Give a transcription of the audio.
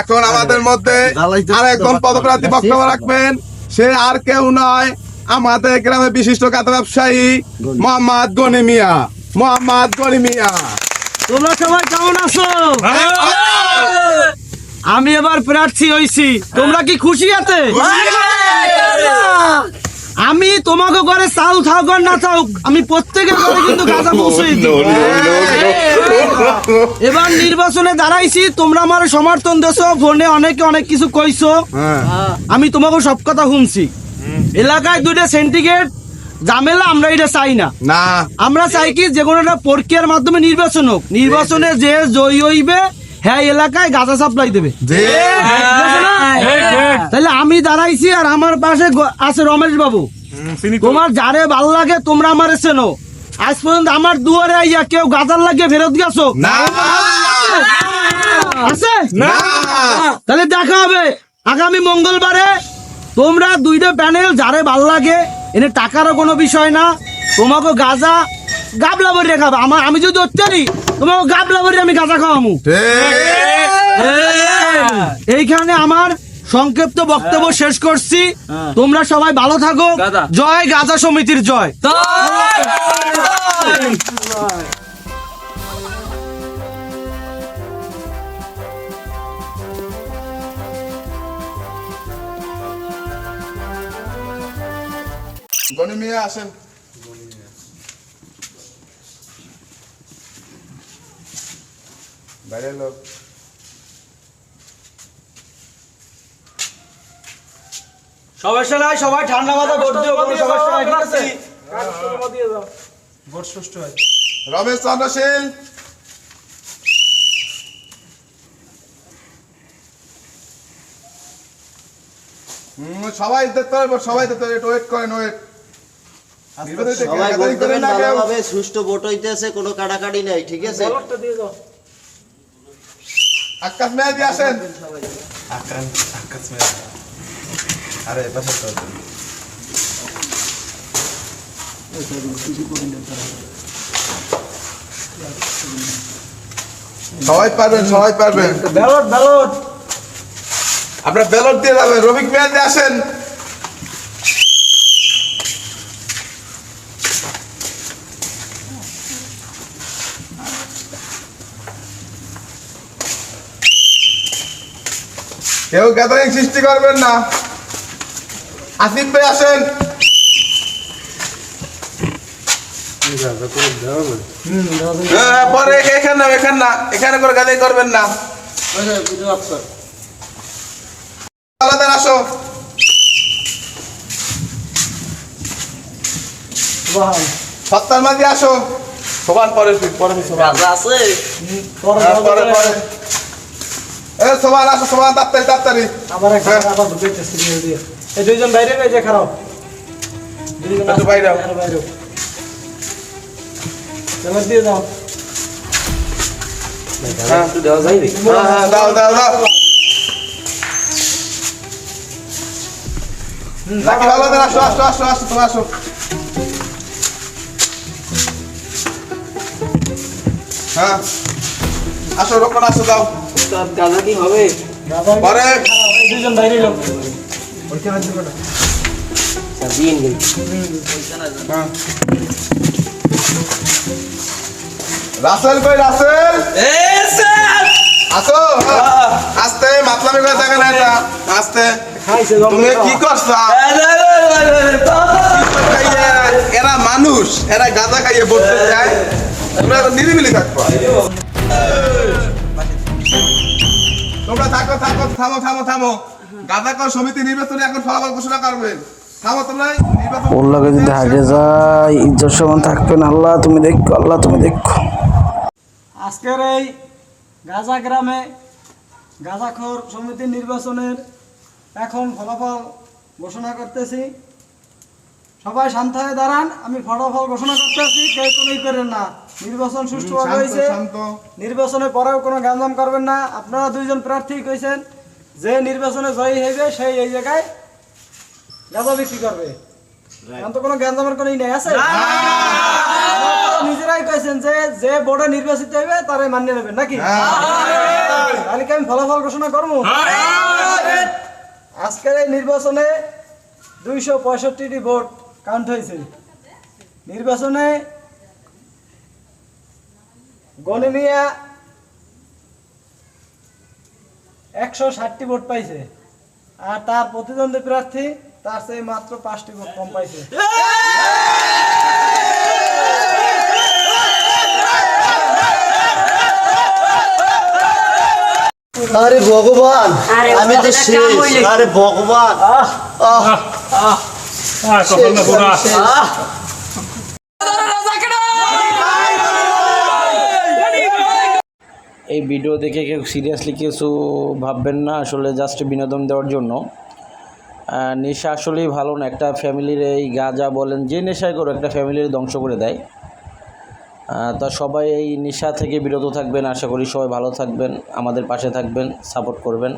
এখন আমাদের মধ্যে আর একজন পদপ্রার্থী বক্তব্য রাখবেন। সে আর কেউ নয় আমাদের গ্রামে বিশিষ্ট গাঁদা ব্যবসায়ী মোহাম্মদ গনি মিয়া। মোহাম্মদ গনি মিয়া। তোমরা সবাই কেমন আছো? আমি এবার প্রার্থী হইছি। তোমরা কি খুশি আছে? আমি তোমাকে ঘরে চাল থাক না থাক আমি প্রত্যেকের ঘরে কিন্তু গাঁজা পৌঁছে এবার নির্বাচনে দাঁড়াইছি তোমরা আমার সমর্থন দেছো ফোনে অনেকে অনেক কিছু কইছো। হ্যাঁ। আমি তোমাকে সব কথা শুনছি। এলাকায় দুইটা সেন্টিগ্রেড ঝামেলা আমরা এটা চাই না। না। আমরা চাই কি যে কোনো একটা প্রক্রিয়ার মাধ্যমে নির্বাচন হোক। নির্বাচনে যে জয়ী হইবে হ্যাঁ এলাকায় গাঁজা সাপ্লাই দেবে? তাহলে আমি দাঁড়াইছি আর আমার পাশে আছে রমেশ বাবু তোমার যারে ভালো লাগে তোমরা আমার চেনো। আজ পর্যন্ত আমার দুয়ারে আইয়া কেউ গাজার লাগিয়ে ফেরত গেছো? আছে? না। তাহলে দেখা হবে। আগামী মঙ্গলবারে তোমরা দুইটা প্যানেল যারে ভালো লাগে এনে টাকারও কোনো বিষয় না তোমাকে গাজা গাবলা ভরি খাবে। আমার আমি যদি অত্যারি তোমাকে গাবলা ভরি আমি গাজা খাওয়ামু। এইখানে আমার সংক্ষিপ্ত বক্তব্য শেষ করছি। তোমরা সবাই ভালো থাকো। জয় গাজা সমিতির জয়। গনি মিয়া আসেন। বাইরে লোক সমস্যা নাই সবাই ঠান্ডা মাথা ভোট দিও কোনো সমস্যা নাই ঠিক আছে? রমেশ চন্দ্রশীল সবাই দেখতে পারব সবাই দেখতে পারব ওয়েট করেন ওয়েট সবাই ভোট দেবেন ভালোভাবে সুষ্ঠু ভোট হইতেছে কোনো কাটাকাটি নাই ঠিক আছে? আকাশ মেয়ে দিয়ে আসেন সবাই পারবেন সবাই পারবেন। ব্যালট ব্যালট আপনার ব্যালট দিয়ে যাবেন। রবিক মেয়ে দিয়ে আসেন। কেউ গ্যাদারিং সৃষ্টি করবেন না। আসিফ ভাই আসেন। পরে এখানে না এখানে না এখানে করে গাদাই করবেন না। আলাদা আসো। সত্তার মাঝে আসো। সবার পরে পরে সবার রাজা আছে। পরে পরে। এ সবার আসো সবার তাড়াতাড়ি তাড়াতাড়ি। আবার একটা আবার দিয়ে। এই দুইজন বাইরে যে খারাপ। দুইজন বাইরে বাইরে। চলো দিয়ে দাও। যাইবে হ্যাঁ, হ্যাঁ, দাও দাও দাও। নাকি ভালো দেন আসো আসো আসো আসো তুমি আসো। হ্যাঁ। আসো রক্ষণ আসো দাও গাঁজা কি হবে? পরে এই দুইজন বাইরে লোক দিন গেল হ্যাঁ। রাসেল কই রাসেল। আসো। আস্তে মাতলামি করে দেখেন এটা আস্তে। তুমি কি করছ? এরা মানুষ এরা গাঁজা খাইয়ে বসতে যায় তোমরা নিরিবিলি থাকব। তোমরা থাকো থাকো থামো থামো থামো। গাঁজা কর সমিতি নির্বাচনে এখন ফলাফল ঘোষণা করবেন ওর লাগে যদি হারিয়ে যায় ইজ্জত সমান থাকবেন আল্লাহ তুমি দেখো আল্লাহ তুমি দেখো। আজকের এই গাজা গ্রামে গাজাখোর সমিতির নির্বাচনের এখন ফলাফল ঘোষণা করতেছি। সবাই শান্ত হয়ে দাঁড়ান আমি ফলাফল ঘোষণা করতেছি কেউ কোনো ই করেন না। নির্বাচন সুষ্ঠুভাবে হয়েছে। নির্বাচনের পরেও কোনো গাঞ্জাম করবেন না। আপনারা দুইজন প্রার্থী কইছেন যে নির্বাচনে জয়ী হইবে সেই এই জায়গায় গাঁজা বিক্রি করবে। এখন তো কোনো গ্যাঞ্জামের কোনো নেই আছে? নিজেরাই কইছেন যে যে বোর্ডে নির্বাচিত হবে তারাই মান্য নেবেন নাকি? তাহলে কি আমি ফলাফল ঘোষণা করব? আজকের এই নির্বাচনে দুইশো পঁয়ষট্টিটি ভোট কাউন্ট হয়েছে। নির্বাচনে গনিমিয়া একশো ষাটটি ভোট পাইছে। আর তার প্রতিদ্বন্দ্বী প্রার্থী তার চেয়ে মাত্র পাঁচটি ভোট কম পাইছে। আরে ভগবান আমি তো শেষ। আরে ভগবান। আহ Ah, কপাল না পুরা শেষ। এই ভিডিও দেখে কেউ সিরিয়াসলি কিছু ভাববেন না, আসলে জাস্ট বিনোদন দেওয়ার জন্য। নেশা আসলেই ভালো না, একটা ফ্যামিলির এই গাঁজা বলেন, যে নেশায় করো একটা ফ্যামিলির ধ্বংস করে দেয়। তা সবাই এই নেশা থেকে বিরত থাকবেন, আশা করি সবাই ভালো থাকবেন, আমাদের পাশে থাকবেন সাপোর্ট করবেন।